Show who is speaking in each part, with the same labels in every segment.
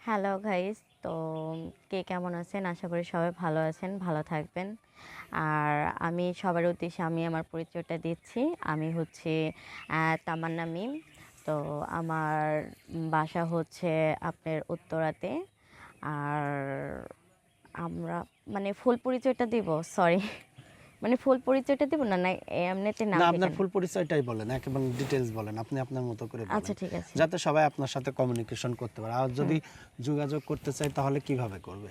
Speaker 1: Hello guys তো কে কেমন আছেন? আশা করি সবাই ভালো আছেন, ভালো থাকবেন। আর আমি, সবার উদ্দেশ্যে আমি আমার পরিচয়টা দিচ্ছি। আমি হচ্ছে তামান্না মিম। তো, আমার বাসা হচ্ছে আপনার উত্তরাতে। আর আমরা মানে ফুল পরিচয়টা দিব সরি মানে ফুল পরিচয়টা দিব না? না এমনিতে নাম
Speaker 2: না আপনার ফুল পরিচয়টাই বলেন একদম ডিটেইলস বলেন আপনি আপনার মতো করে বলেন।
Speaker 1: আচ্ছা ঠিক আছে।
Speaker 2: যাতে সবাই আপনার সাথে কমিউনিকেশন করতে পারে। আর যদি যোগাযোগ করতে চায় তাহলে কীভাবে করবে?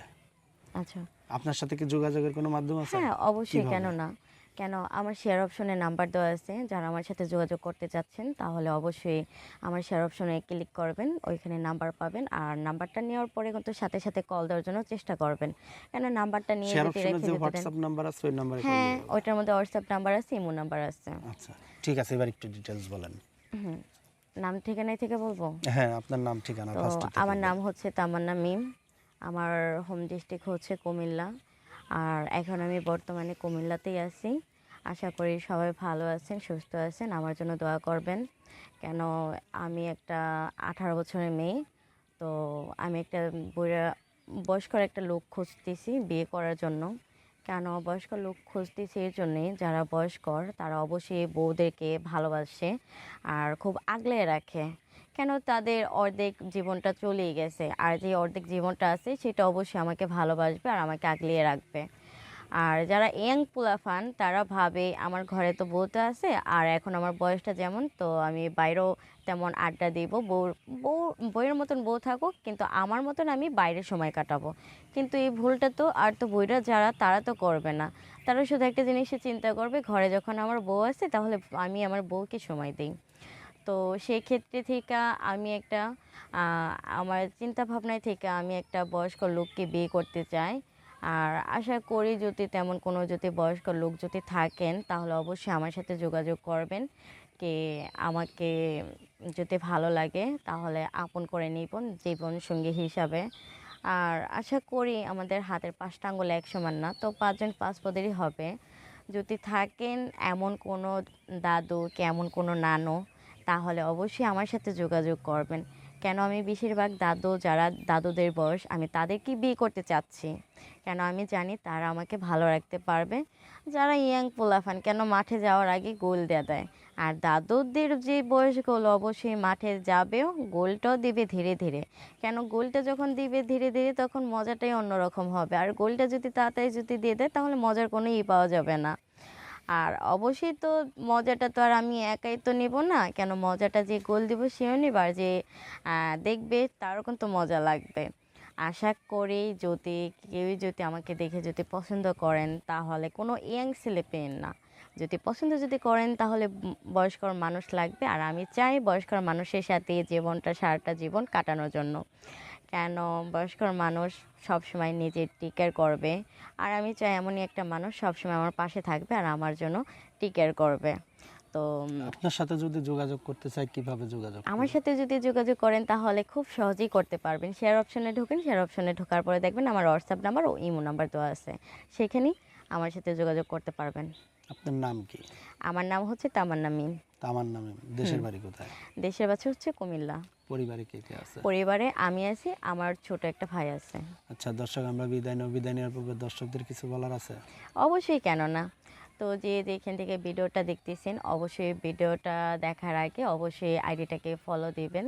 Speaker 1: আচ্ছা।
Speaker 2: আপনার সাথে কি যোগাযোগের কোনো মাধ্যম আছে?
Speaker 1: হ্যাঁ অবশ্যই কেন না কেন আমার শেয়ার অপশনে নাম্বার দেওয়া আছে যারা আমার সাথে যোগাযোগ করতে চাচ্ছেন তাহলে অবশ্যই আমার শেয়ার অপশনে ক্লিক করবেন ওইখানে নাম্বার পাবেন আর নাম্বারটা নেওয়ার পরে কিন্তু সাথে সাথে কল দেওয়ার জন্য চেষ্টা করবেন। কেন নাম্বারটা নিয়ে যদি রেখে
Speaker 2: নাম্বার আছে ওই নাম্বারে
Speaker 1: হ্যাঁ ওইটার মধ্যে হোয়াটসঅ্যাপ নাম্বার আছে ইমো নাম্বার আছে।
Speaker 2: আচ্ছা ঠিক আছে এবার একটু ডিটেলস বলেন।
Speaker 1: হুম। নাম ঠিকানায় থেকে বলব?
Speaker 2: হ্যাঁ আপনার নাম ঠিকানা ফার্স্ট
Speaker 1: আমার নাম হচ্ছে তামান্না মিম আমার হোম ডিস্ট্রিক্ট হচ্ছে কুমিল্লা আর এখন আমি বর্তমানে কুমিল্লাতেই আছি। আশা করি সবাই ভালো আছেন, সুস্থ আছেন। আমার জন্য দোয়া করবেন। কেন, আমি একটা আঠারো বছরের মেয়ে, তো আমি একটা বুড়া বয়স্কর একটা লোক খুঁজতেছি বিয়ে করার জন্য। কেন, বয়স্ক লোক খুঁজতেছি এর জন্যে, যারা বয়স্কর, তারা অবশ্যই বউদেরকে ভালোবাসে আর খুব আগলে রাখে। কেন, তাদের অর্ধেক জীবনটা চলেই গেছে। আর যে অর্ধেক জীবনটা আছে, সেটা অবশ্যই আমাকে ভালোবাসবে আর আমাকে আগলিয়ে রাখবে। আর যারা ইয়াং পোলাফান তারা ভাবে আমার ঘরে তো বউটা আছে, আর এখন আমার বয়সটা যেমন, তো আমি বাইরেও তেমন আড্ডা দিব। বউ বউ বইয়ের মতন বউ থাকুক, কিন্তু আমার মতন আমি বাইরে সময় কাটাবো। কিন্তু এই ভুলটা তো আর তো বইরা যারা, তারা তো করবে না। তারা শুধু একটা জিনিসে চিন্তা করবে, ঘরে যখন আমার বউ আছে, তাহলে আমি আমার বউকে সময় দিই। তো সেই ক্ষেত্রে থেকে আমি একটা আমার চিন্তা ভাবনায় থেকে আমি একটা বয়স্ক লোককে বিয়ে করতে চাই। আর আশা করি যদি তেমন কোনো যদি বয়স্ক লোক যদি থাকেন, তাহলে অবশ্যই আমার সাথে যোগাযোগ করবেন। কে আমাকে যদি ভালো লাগে, তাহলে আপন করে নিবেন জীবন সঙ্গী হিসাবে। আর আশা করি আমাদের হাতের পাঁচটা আঙ্গুল এক সমান না, তো পাঁচজন পাঁচ পদেরই হবে। যদি থাকেন এমন কোনো দাদু কি এমন কোনো নানু, তাহলে অবশ্যই আমার সাথে যোগাযোগ করবেন। কেন আমি বেশিরভাগ দাদু যারা দাদুদের বয়স, আমি তাদেরকে বিয়ে করতে চাচ্ছি। কেন আমি জানি তারা আমাকে ভালো রাখতে পারবে। যারা ইয়াং পোলাফান, কেন মাঠে যাওয়ার আগে গোল দেয়া দেয়? আর দাদুদের যে বয়সগুলো অবশ্যই মাঠে যাবেও গোলটাও দিবে ধীরে ধীরে। কেন গোলটা যখন দিবে ধীরে ধীরে তখন মজাটাই অন্যরকম হবে। আর গোলটা যদি তাড়াতাড়ি যদি দিয়ে দেয়, তাহলে মজার কোনো ই পাওয়া যাবে না। আর অবশ্যই তো মজাটা তো আর আমি একাই তো নেব না। কেন মজাটা যে গোল দিব সেও নেব আর যে দেখবে তারও কিন্তু মজা লাগবে। আশা করি যদি কেউই যদি আমাকে দেখে যদি পছন্দ করেন, তাহলে কোনো ইয়াং ছেলে পেন না। যদি পছন্দ যদি করেন, তাহলে উম বয়স্কর মানুষ লাগবে। আর আমি চাই বয়স্কর মানুষের সাথে জীবনটা, সারাটা জীবন কাটানোর জন্য। কেন? বয়স্ক মানুষ সবসময় নিজের টিকেয়ার করবে। আর আমি চাই এমনই একটা মানুষ সবসময় আমার পাশে থাকবে আর আমার জন্য টিকেয়ার করবে। তো
Speaker 2: আপনার সাথে যদি যোগাযোগ করতে চাই কীভাবে যোগাযোগ
Speaker 1: আমার সাথে যদি যোগাযোগ করেন তাহলে খুব সহজেই করতে পারবেন। শেয়ার অপশনে ঢোকেন শেয়ার অপশনে ঢোকার পরে দেখবেন আমার হোয়াটসঅ্যাপ নাম্বার ও ইমো নাম্বার দেওয়া আছে। সেখানেই আমার সাথে যোগাযোগ করতে পারবেন।
Speaker 2: আপনার নাম কি?
Speaker 1: আমার নাম হচ্ছে তামান্না মিম।
Speaker 2: তামান্না মিম দেশের বাড়ি কোথায়?
Speaker 1: দেশের বাড়ি হচ্ছে কুমিল্লা।
Speaker 2: পরিবারে কে কে আছে?
Speaker 1: পরিবারে আমি আছি আমার ছোট একটা ভাই আছে।
Speaker 2: আচ্ছা দর্শক আমরা বিদায় নেব। বিদায় নেওয়ার পূর্বে দর্শকদের কিছু বলার আছে?
Speaker 1: অবশ্যই কেন না তো যে যেখান থেকে ভিডিওটা দেখতেছেন অবশ্যই ভিডিওটা দেখার আগে অবশ্যই আইডিটাকে ফলো দিবেন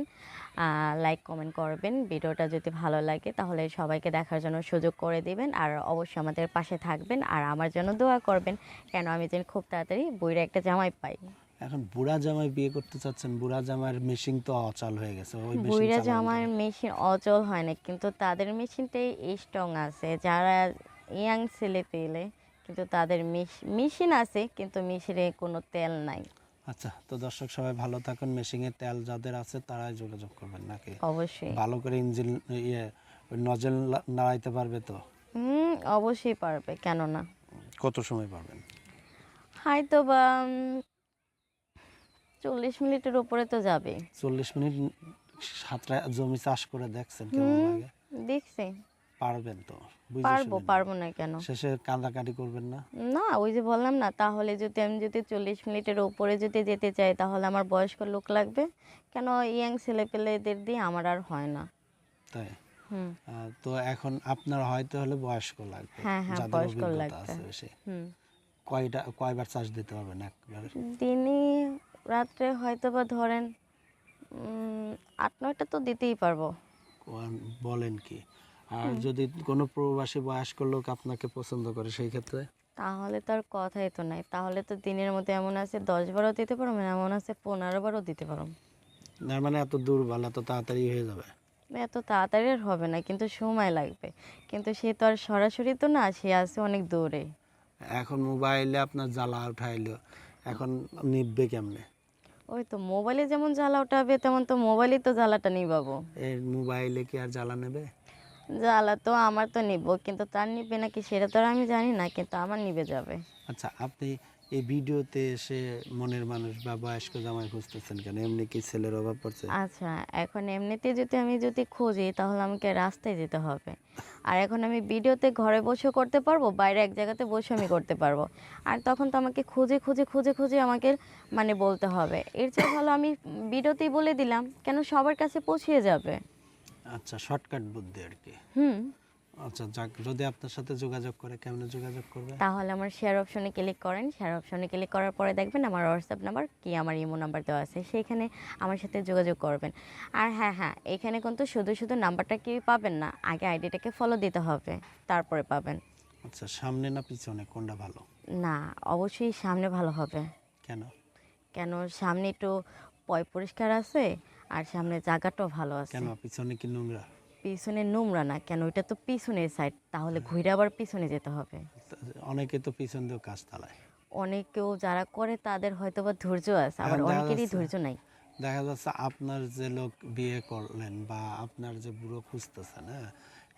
Speaker 1: লাইক কমেন্ট করবেন। ভিডিওটা যদি ভালো লাগে তাহলে সবাইকে দেখার জন্য সুযোগ করে দিবেন। আর অবশ্যই আমাদের পাশে থাকবেন আর আমার জন্য দোয়া করবেন কেন আমি যেন খুব তাড়াতাড়ি বইয়ের একটা জামাই পাই।
Speaker 2: এখন বুড়া জামাই বিয়ে করতে চাচ্ছেন বুড়া জামার মেশিন তো অচল হয়ে গেছে ওই মেশিন
Speaker 1: বইরা
Speaker 2: চালানো
Speaker 1: জামার মেশিন অচল হয় না কিন্তু তাদের মেশিনটাই স্ট্রং আছে। যারা ইয়াং ছেলে পেলে কিন্তু তাদের মেশিন আছে কিন্তু মেশিনে কোনো তেল নাই।
Speaker 2: আচ্ছা তো দর্শক সবাই ভালো থাকুন মেশিনে তেল যাদের আছে তারাই যোগাযোগ করবেন নাকি?
Speaker 1: অবশ্যই।
Speaker 2: ভালো করে ইঞ্জিন ইয়ে নজেল নাড়াইতে পারবে তো?
Speaker 1: হুম অবশ্যই পারবে কেন না
Speaker 2: কত সময় পারবেন?
Speaker 1: হয়তো বা চল্লিশ মিনিটের উপরে তো যাবে।
Speaker 2: চল্লিশ মিনিট সাতটা জমি চাষ করে দেখছেন কেমন লাগে?
Speaker 1: দেখছি।
Speaker 2: পারবেন তো
Speaker 1: পারব পারব না কেন?
Speaker 2: শেষে কাঁদাকাটি করবেন না?
Speaker 1: না ওই যে বললাম না তাহলে যদি আমি যদি চল্লিশ মিনিটের উপরে যদি যেতে চাই তাহলে আমার বয়স্ক লোক লাগবে। কেন ইয়াং ছেলে পেলেদের দিয়ে আমার আর হয় না।
Speaker 2: তাই?
Speaker 1: হুম।
Speaker 2: তো এখন আপনার হয়তো হলে বয়স্ক লাগবে
Speaker 1: হ্যাঁ, হ্যাঁ, বয়স্ক লাগবে।
Speaker 2: কয়টা কয়বার চার্জ দিতে হবে না একবার?
Speaker 1: দিনে রাত্রে হয়তো বা ধরেন আট নয়টা তো দিতেই পারব।
Speaker 2: বলেন কি? আর যদি কোনো প্রবাসী বয়স্ক লোক আপনাকে পছন্দ করে সেই ক্ষেত্রে?
Speaker 1: তাহলে তো আর কথাই তো নাই। তাহলে তো দিনের মধ্যে এমন আছে দশ বারও দিতে পারো এমন আছে পনেরো বারও দিতে পারো
Speaker 2: না মানে এত দুর্বল এত তাড়াতাড়ি হয়ে যাবে?
Speaker 1: এত তাড়াতাড়ি আর হবে না কিন্তু সময় লাগবে। কিন্তু সে তো আর সরাসরি তো না সে আছে অনেক দূরে।
Speaker 2: এখন মোবাইলে আপনার জ্বালা উঠাইলো এখন নিববে কেমনে?
Speaker 1: ওই তো মোবাইলে যেমন জ্বালা ওঠাবে তেমন তো মোবাইলে তো জ্বালাটা নিবাবো।
Speaker 2: এই মোবাইলে কি আর জ্বালা নেবে?
Speaker 1: জ্বালা তো আমার তো নিব কিন্তু তার নিবে নাকি সেটা তো আর আমি জানি না কিন্তু আমার নিবে যাবে।
Speaker 2: আচ্ছা আপনি এই ভিডিওতে এসে মনের মানুষ বা বয়স্ক জামাই খুঁজতেছেন কেন? এমনি কি ছেলের অভাব পড়ছে?
Speaker 1: আচ্ছা এখন এমনিতে যদি আমি যদি খুঁজি তাহলে আমাকে রাস্তায় যেতে হবে। আর এখন আমি ভিডিওতে ঘরে বসেও করতে পারব বাইরে এক জায়গাতে বসে আমি করতে পারব। আর তখন তো আমাকে খুঁজে খুঁজে খুঁজে খুঁজে আমাকে মানে বলতে হবে। এর চেয়ে ভালো আমি ভিডিওতেই বলে দিলাম কেন সবার কাছে পৌঁছিয়ে যাবে?
Speaker 2: আচ্ছা শর্টকাট বুদ্ধি আর কি।
Speaker 1: হুম।
Speaker 2: আচ্ছা যাক যদি আপনার সাথে যোগাযোগ করে কেমনে যোগাযোগ করবে?
Speaker 1: তাহলে আমার শেয়ার অপশনে ক্লিক করেন। শেয়ার অপশনে ক্লিক করার পরে দেখবেন আমার হোয়াটসঅ্যাপ নাম্বার কি আমার ইমো নাম্বার দেওয়া আছে। সেইখানে আমার সাথে যোগাযোগ করবেন। আর হ্যাঁ হ্যাঁ এখানে কিন্তু শুধু শুধু নাম্বারটা কি পাবেন না। আগে আইডিটাকে ফলো দিতে হবে তারপরে পাবেন।
Speaker 2: আচ্ছা সামনে না পিছনে? কোনটা ভালো?
Speaker 1: না অবশ্যই সামনে ভালো হবে।
Speaker 2: কেন?
Speaker 1: কেন? সামনে একটু পয় পরিষ্কার আছে। আর সামনে জায়গাটাও ভালো আছে।
Speaker 2: কেন? পিছনে কি নোংরা?
Speaker 1: পিছনে নোংরা না। কেন? ওইটা তো পিছনের সাইড তাহলে ঘুরে আবার পিছনে যেতে হবে।
Speaker 2: অনেকে তো পিছন দিয়েও কাজ চালায়।
Speaker 1: অনেকেও যারা করে তাদের হয়তো বা ধৈর্য আছে। আবার অনেকেরই ধৈর্য নাই।
Speaker 2: দেখা যাচ্ছে আপনার যে লোক বিয়ে করলেন বা আপনার যে বুড়ো খুঁজতেছে হ্যাঁ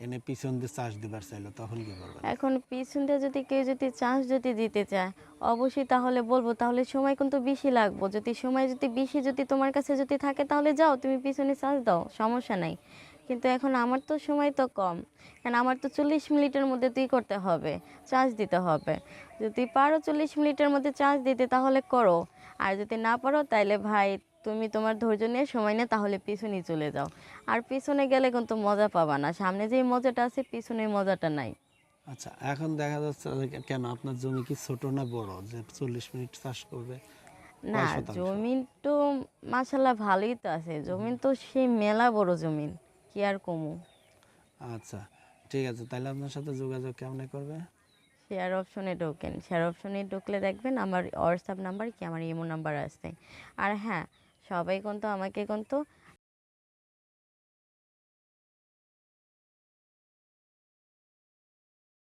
Speaker 2: এনে পিছন দিয়ে চাষ দিবার চাইলো, তখন কি করবেন
Speaker 1: এখন পিছন দিয়ে যদি কেউ যদি চান্স যদি দিতে চায়, অবশ্যই তাহলে বলব, তাহলে সময় কিন্তু বেশি লাগবো। যদি সময় যদি বেশি যদি তোমার কাছে যদি থাকে, তাহলে যাও, তুমি পিছনে চান্স দাও, সমস্যা নাই। কিন্তু এখন আমার তো সময় তো কম, কারণ আমার তো চল্লিশ মিনিটের মধ্যে তুই করতে হবে চার্জ দিতে হবে। যদি পারো চল্লিশ মিনিটের মধ্যে চার্জ দিতে, তাহলে করো। আর যদি না পারো তাহলে ভাই তুমি তোমার ধৈর্য নিয়ে সময় নিয়ে তাহলে পিছনেই চলে যাও। আর পিছনে গেলে কিন্তু মজা পাবা না। সামনে যেই মজাটা আছে পিছনে মজাটা নাই।
Speaker 2: আচ্ছা এখন দেখা যাচ্ছে যে কেন আপনার জমি কি ছোট না বড়? যে চল্লিশ মিনিট চাষ করবে
Speaker 1: না? জমিন তো মাসাল্লাহ ভালোই তো আছে। জমিন তো সেই মেলা বড় জমিন কি আর কমু?
Speaker 2: আচ্ছা ঠিক আছে তাহলে আপনার সাথে যোগাযোগ কেমনে করবে?
Speaker 1: শেয়ার অপশনে ঢোকেন। শেয়ার অপশনে ঢুকলে দেখবেন আমার হোয়াটসঅ্যাপ নাম্বার কি? আমার ইমো নাম্বার আছে। আর হ্যাঁ সবাই কিন্তু আমাকে কিন্তু